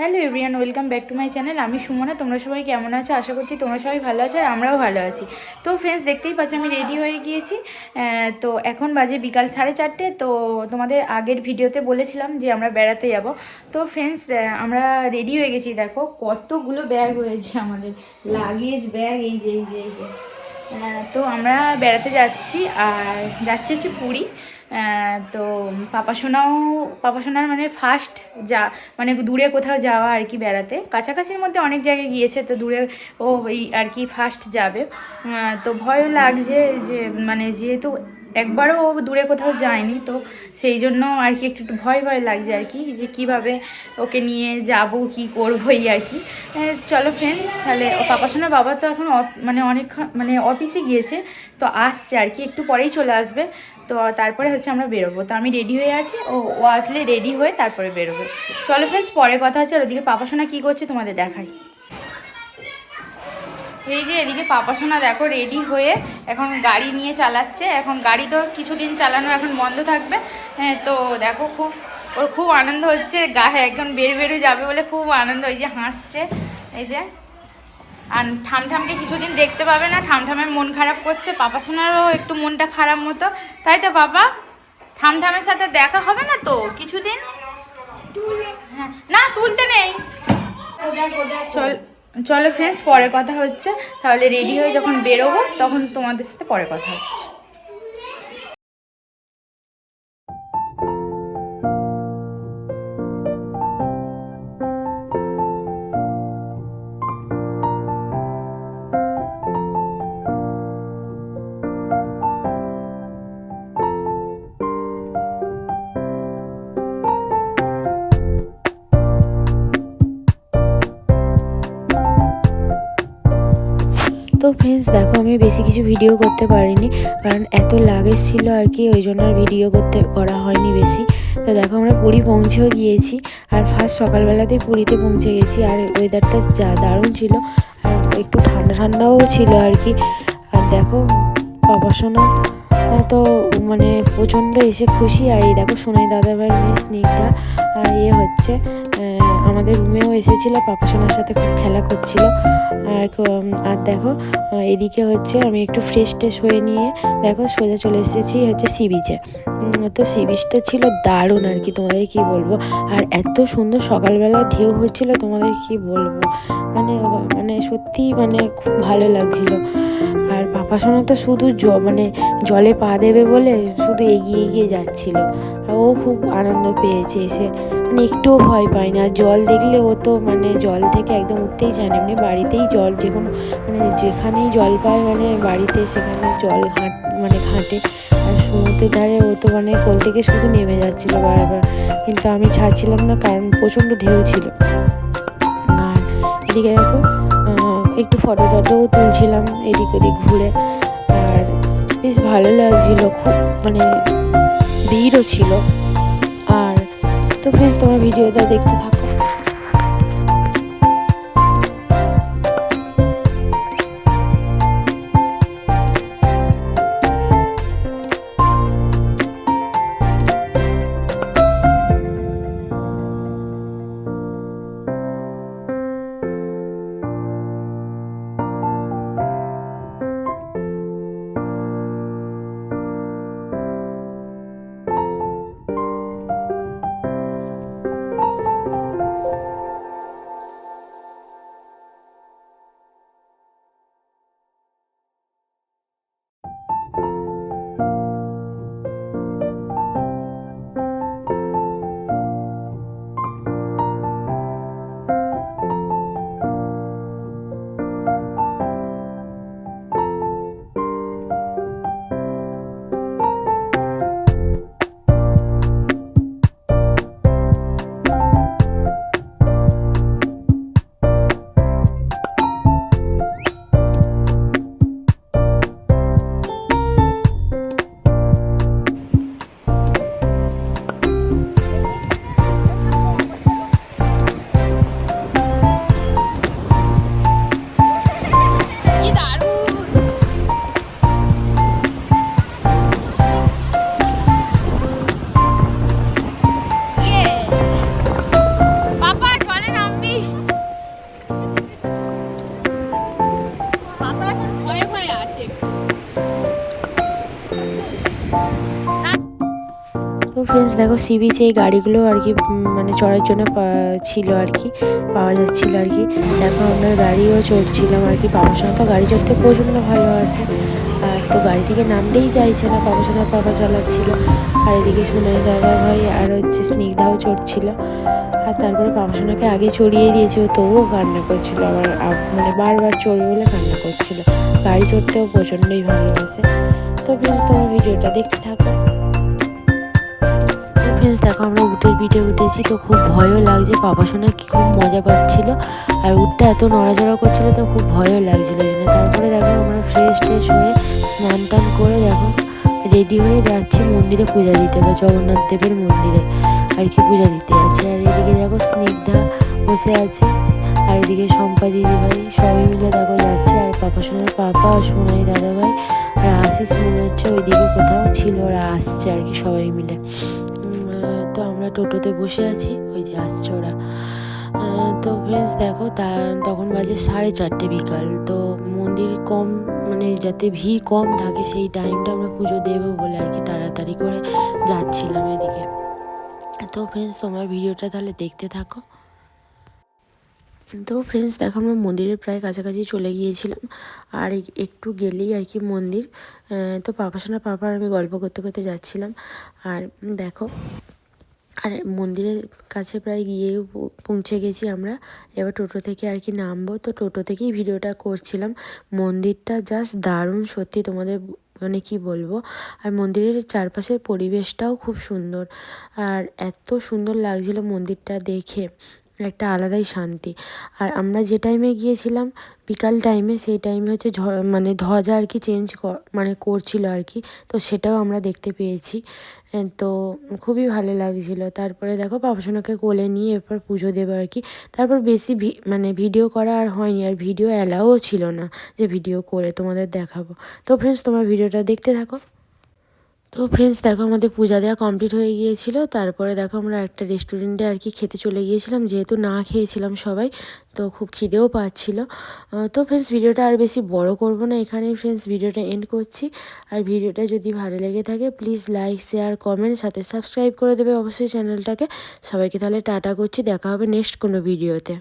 Hello everyone welcome back to my channel. আমি সুমনা, তোমরা সবাই কেমন আছো? আশা করছি তোমরা সবাই ভালো আছো আর আমরাও ভালো আছি। তো ফ্রেন্ডস দেখতেই পাচ্ছ আমি রেডি হয়ে গিয়েছি। তো এখন বাজে বিকাল সাড়ে চারটে। তো তোমাদের আগের ভিডিওতে বলেছিলাম যে আমরা বেড়াতে যাব। তো ফ্রেন্ডস আমরা রেডি হয়ে গেছি। দেখো কতগুলো ব্যাগ হয়েছে আমাদের। লাগেজ ব্যাগ এই যে এই যে এই যে। তো আমরা বেড়াতে যাচ্ছি। আর যাচ্ছি হচ্ছে পুরী। তো পাপাসোনাও পাপাসোনার মানে ফার্স্ট যা মানে দূরে কোথাও যাওয়া আর কি বেড়াতে। কাছাকাছির মধ্যে অনেক জায়গায় গিয়েছে, তো দূরে ও আর কি ফার্স্ট যাবে। তো ভয়ও লাগছে যে মানে যেহেতু একবারও ও দূরে কোথাও যায়নি, তো সেই জন্য আর কি একটু ভয় ভয় লাগছে আর কি, যে কীভাবে ওকে নিয়ে যাব, কি করব এই আর কি। চলো ফ্রেন্ডস তাহলে ও পাপাসোনার বাবা তো এখন মানে অনেক মানে অফিসে গিয়েছে, তো আসছে আর কি, একটু পরেই চলে আসবে। তো তারপরে হচ্ছে আমরা বেরোবো। তো আমি রেডি হয়ে আছি, ও ও আসলে রেডি হয়ে তারপরে বেরোবো। চলো ফ্রেন্ডস পরে কথা হচ্ছে, আর ওদিকে পাপাসোনা কী করছে তোমাদের দেখাই। এই যে এদিকে পাপাসোনা দেখো রেডি হয়ে এখন গাড়ি নিয়ে চালাচ্ছে। এখন গাড়ি তো কিছুদিন চালানো এখন বন্ধ থাকবে। হ্যাঁ তো দেখো খুব, ওর খুব আনন্দ হচ্ছে, গায়ে একদম বের বেরো যাবে বলে খুব আনন্দ এই যে হাসছে। এই যে আর ঠামঠামকে কিছুদিন দেখতে পাবে না, ঠামঠামের মন খারাপ করছে, পাপা শোনারও একটু মনটা খারাপ মতো। তাই তো বাবা ঠামঠামের সাথে দেখা হবে না তো কিছুদিন? হ্যাঁ। না, তুলতে নেই। চল, চলো ফ্রেন্ডস পরে কথা হচ্ছে। তাহলে রেডি হয়ে যখন বেরোবো, তখন তোমাদের সাথে পরে কথা হচ্ছে। ফ্রেন্ডস দেখো, আমি বেশি কিছু ভিডিও করতে পারিনি, কারণ এত লাগেজ ছিল আর কি, ওই জন্য আর ভিডিও করতে, করা হয়নি বেশি। তো দেখো, আমরা পুরী পৌঁছেও গিয়েছি, আর ফার্স্ট সকালবেলাতেই পুরীতে পৌঁছে গেছি, আর ওয়েদারটা যা দারুণ ছিল, আর একটু ঠান্ডা ঠান্ডাও ছিল আর কি। আর দেখো পাপাসোনা তো মানে প্রচণ্ড এসে খুশি। আর এই দেখো সোনাই দাদা ভাই মেয়ে স্নিগ্ধা আর ইয়ে হচ্ছে আমাদের রুমেও এসেছিল পাপাসোনার সাথে খুব খেলা করছিল। আর আর দেখো, এদিকে হচ্ছে আমি একটু ফ্রেশ ট্রেশ হয়ে নিয়ে দেখো সোজা চলে এসেছি হচ্ছে সি বিচে তো সি বিচটা ছিল দারুণ আর কি, তোমাদের কি বলব? আর এত সুন্দর সকালবেলা ঢেউ হচ্ছিল তোমাদের কি বলব? মানে মানে সত্যি মানে খুব ভালো লাগছিল। আর পাপা সোনা তো শুধু জ মানে জলে পা দেবে বলে শুধু এগিয়ে এগিয়ে যাচ্ছিল। ও খুব আনন্দ পেয়েছে এসে। মানে একটুও ভয় পায় না, জল দেখলে ও তো মানে জল থেকে একদম উঠতেই চায় না, এমনি বাড়িতেই জল যে কোনো মানে যেখানেই জল পায় মানে বাড়িতে সেখানে জল ঘাট মানে ঘাটে। আর সমুদ্রের ধারে ও তো মানে কোল থেকে শুধু নেমে যাচ্ছিল বারবার। কিন্তু আমি ছাড়ছিলাম না কারণ প্রচণ্ড ঢেউ ছিল। আর এদিকে দেখো একটু ফটো টটোও তুলছিলাম এদিক ওদিক ঘুরে। আর বেশ ভালো লাগছিল, খুব মানে ভিড়ও ছিল। আর তো প্লিজ তোমার ভিডিওটা দেখতে থাকো। তো ফ্রেন্ডস দেখো সি বিচে এই গাড়িগুলো আর কি মানে চড়ার জন্য ছিল আর কি, পাওয়া যাচ্ছিল আর কি। দেখো আমরা গাড়িও চড়ছিলাম আর কি পাপার সঙ্গে তো গাড়ি চড়তে প্রচণ্ড ভালো আছে আর তো গাড়ি থেকে নামতেই চাইছে না, বাবার সঙ্গে বাবা চালাচ্ছিল। আর এদিকে সোনাই দাদা ভাই আর হচ্ছে স্নিগ্ধাও চড়ছিল। আর তারপরে বাবা আগে চড়িয়ে দিয়েছে তবুও কান্না করছিল, আবার মানে বারবার চড়বে বলে কান্না করছিল। গাড়ি চড়তেও প্রচণ্ডই ভালোবাসে। তো প্লিজ তোমার ভিডিওটা দেখতে থাকো। ফ্রেন্ডস দেখো, আমরা উটের পিঠে উঠেছি, তো খুব ভয়ও লাগছে। বাবা শোনা কি খুব মজা পাচ্ছিল। আর উটটা এত নড়াচড়া করছিল, তো খুব ভয়ও লাগছিল জন্য। তারপরে দেখো, আমরা ফ্রেশ ট্রেশ হয়ে স্নান টান করে দেখো রেডি হয়ে যাচ্ছি মন্দিরে পূজা দিতে বা জগন্নাথ দেবের মন্দিরে। আর কি পূজা দিতে আছে। আর এদিকে দেখো, স্নিগ্ধা বসে আছে। আর এদিকে শম্পা দিদি ভাই সবাই মিলে দেখো যাচ্ছে পাপা আর সোনাই দাদা ভাই আর আশিস মনে হচ্ছে ওইদিকে কোথাও ছিল ওরা আসছে আর কি সবাই মিলে। তো আমরা টোটোতে বসে আছি, ওই যে আসছে ওরা। তো ফ্রেন্ডস দেখো তা, তখন বাজে সাড়ে চারটে বিকাল, তো মন্দির কম মানে যাতে ভিড় কম থাকে সেই টাইমটা আমরা পুজো দেবো বলে আর কি তাড়াতাড়ি করে যাচ্ছিলাম এদিকে। তো ফ্রেন্ডস তোমরা ভিডিওটা তাহলে দেখতে থাকো। তো ফ্রেন্ডস দেখো আমরা মন্দিরের প্রায় কাছাকাছি চলে গিয়েছিলাম। আর একটু গেলেই আর কি মন্দির। তো পাপা সোনা পাপা আর আমি গল্প করতে করতে যাচ্ছিলাম। আর দেখো, আর মন্দিরের কাছে প্রায় গিয়েও পৌ- পৌঁছে গেছি আমরা। এবার টোটো থেকে আর কি নামবো। তো টোটো থেকেই ভিডিওটা করছিলাম। মন্দিরটা জাস্ট দারুণ, সত্যি তোমাদের মানে কি বলব? আর মন্দিরের চারপাশের পরিবেশটাও খুব সুন্দর। আর এত সুন্দর লাগছিল মন্দিরটা দেখে। একটা আলাদাই শান্তি। আর আমরা যে টাইমে গিয়েছিলাম, বিকাল টাইমে সেই টাইমে হচ্ছে মানে ধ্বজা আর কি চেঞ্জ মানে করছিল আর কি। তো সেটাও আমরা দেখতে পেয়েছি। তো খুবই ভালো লাগছিল। তারপরে দেখো পাপাসোনাকে কোলে নিয়ে এরপর পুজো দেবো আর কি। তারপর বেশি মানে ভিডিও করা আর হয়নি। আর ভিডিও অ্যালাউও ছিল না যে ভিডিও করে তোমাদের দেখাবো। তো ফ্রেন্ডস তোমার ভিডিওটা দেখতে থাকো। তো ফ্রেন্ডস দেখো আমাদের পূজা দেওয়া কমপ্লিট হয়ে গিয়েছিল। তারপরে দেখো আমরা একটা রেস্টুরেন্টে আর কি খেতে চলে গিয়েছিলাম। যেহেতু না খেয়েছিলাম সবাই, তো খুব খিদেও পাচ্ছিল। তো ফ্রেন্ডস ভিডিওটা আর বেশি বড় করব না এখানেই ফ্রেন্ডস ভিডিওটা এন্ড করছি। আর ভিডিওটা যদি ভালো লেগে থাকে প্লিজ লাইক শেয়ার কমেন্ট সাথে সাবস্ক্রাইব করে দেবে অবশ্যই চ্যানেলটাকে সবাইকে তাহলে টাটা করছি, দেখা হবে নেক্সট কোনো ভিডিওতে